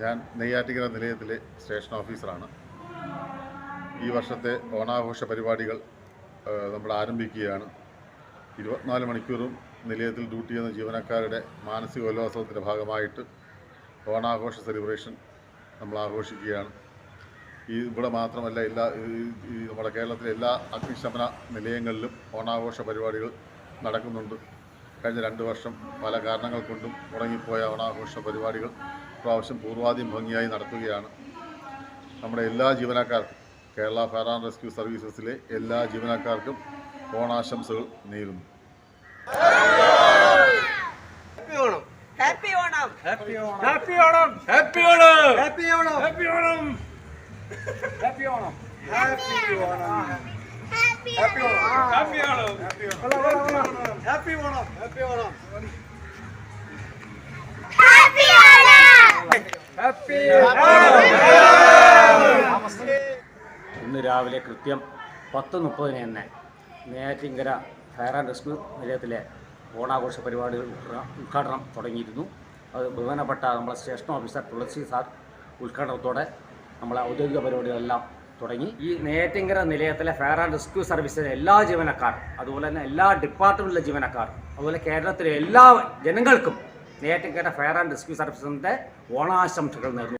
ഞാൻ നെയ്യാറ്റിക്കര നിലയത്തിലെ സ്റ്റേഷൻ ഓഫീസറാണ്. ഈ വർഷത്തെ ഓണാഘോഷ പരിപാടികൾ നമ്മൾ ആരംഭിക്കുകയാണ്. ഇരുപത്തിനാല് മണിക്കൂറും നിലയത്തിൽ ഡ്യൂട്ടി ചെയ്യുന്ന ജീവനക്കാരുടെ മാനസികോല്ലാസത്തിന്റെ ഭാഗമായിട്ട് ഓണാഘോഷ സെലിബ്രേഷൻ നമ്മൾ ആഘോഷിക്കുകയാണ്. ഈ ഇവിടെ മാത്രമല്ല എല്ലാ നമ്മുടെ കേരളത്തിലെ എല്ലാ അഗ്നിശമന നിലയങ്ങളിലും ഓണാഘോഷ പരിപാടികൾ നടക്കുന്നുണ്ട്. കഴിഞ്ഞ രണ്ട് വർഷം പല കാരണങ്ങൾ കൊണ്ടും മുടങ്ങിപ്പോയ ഓണാഘോഷ പരിപാടികൾ പ്രാവശ്യം പൂർവാദ്യം ഭംഗിയായി നടത്തുകയാണ് നമ്മുടെ എല്ലാ ജീവനക്കാർക്കും കേരള ഫയർ ആൻഡ് റെസ്ക്യൂ സർവീസസിലെ എല്ലാ ജീവനക്കാർക്കും ഓണാശംസകൾ നേരുന്നു happy Onam happy Onam happy Onam happy Onam happy Onam happy Onam happy Onam happy Onam happy Onam happy Onam happy Onam happy Onam happy Onam happy ഇന്ന് രാവിലെ കൃത്യം പത്ത് മുപ്പതിന് തന്നെ നെയ്യാറ്റിങ്കര ഫയർ ആൻഡ് റെസ്ക്യൂ നിലയത്തിലെ ഓണാഘോഷ പരിപാടികൾ ഉദ്ഘാ- ഉദ്ഘാടനം തുടങ്ങിയിരുന്നു. അത് ബഹുമാനപ്പെട്ട നമ്മളെ സ്റ്റേഷൻ ഓഫീസർ തുളസി സാർ ഉദ്ഘാടനത്തോടെ നമ്മളെ ഔദ്യോഗിക പരിപാടികളെല്ലാം തുടങ്ങി. ഈ നെയ്യാറ്റിങ്കര നിലയത്തിലെ ഫയർ ആൻഡ് റെസ്ക്യൂ സർവീസിലെ എല്ലാ ജീവനക്കാർ അതുപോലെ തന്നെ എല്ലാ ഡിപ്പാർട്ട്മെന്റിലെ ജീവനക്കാർ അതുപോലെ കേരളത്തിലെ എല്ലാ ജനങ്ങൾക്കും നെയ്യാറ്റിങ്കര ഫയർ ആൻഡ് റെസ്ക്യൂ സർവീസിന്റെ ഓണാശംസകൾ നേർന്നു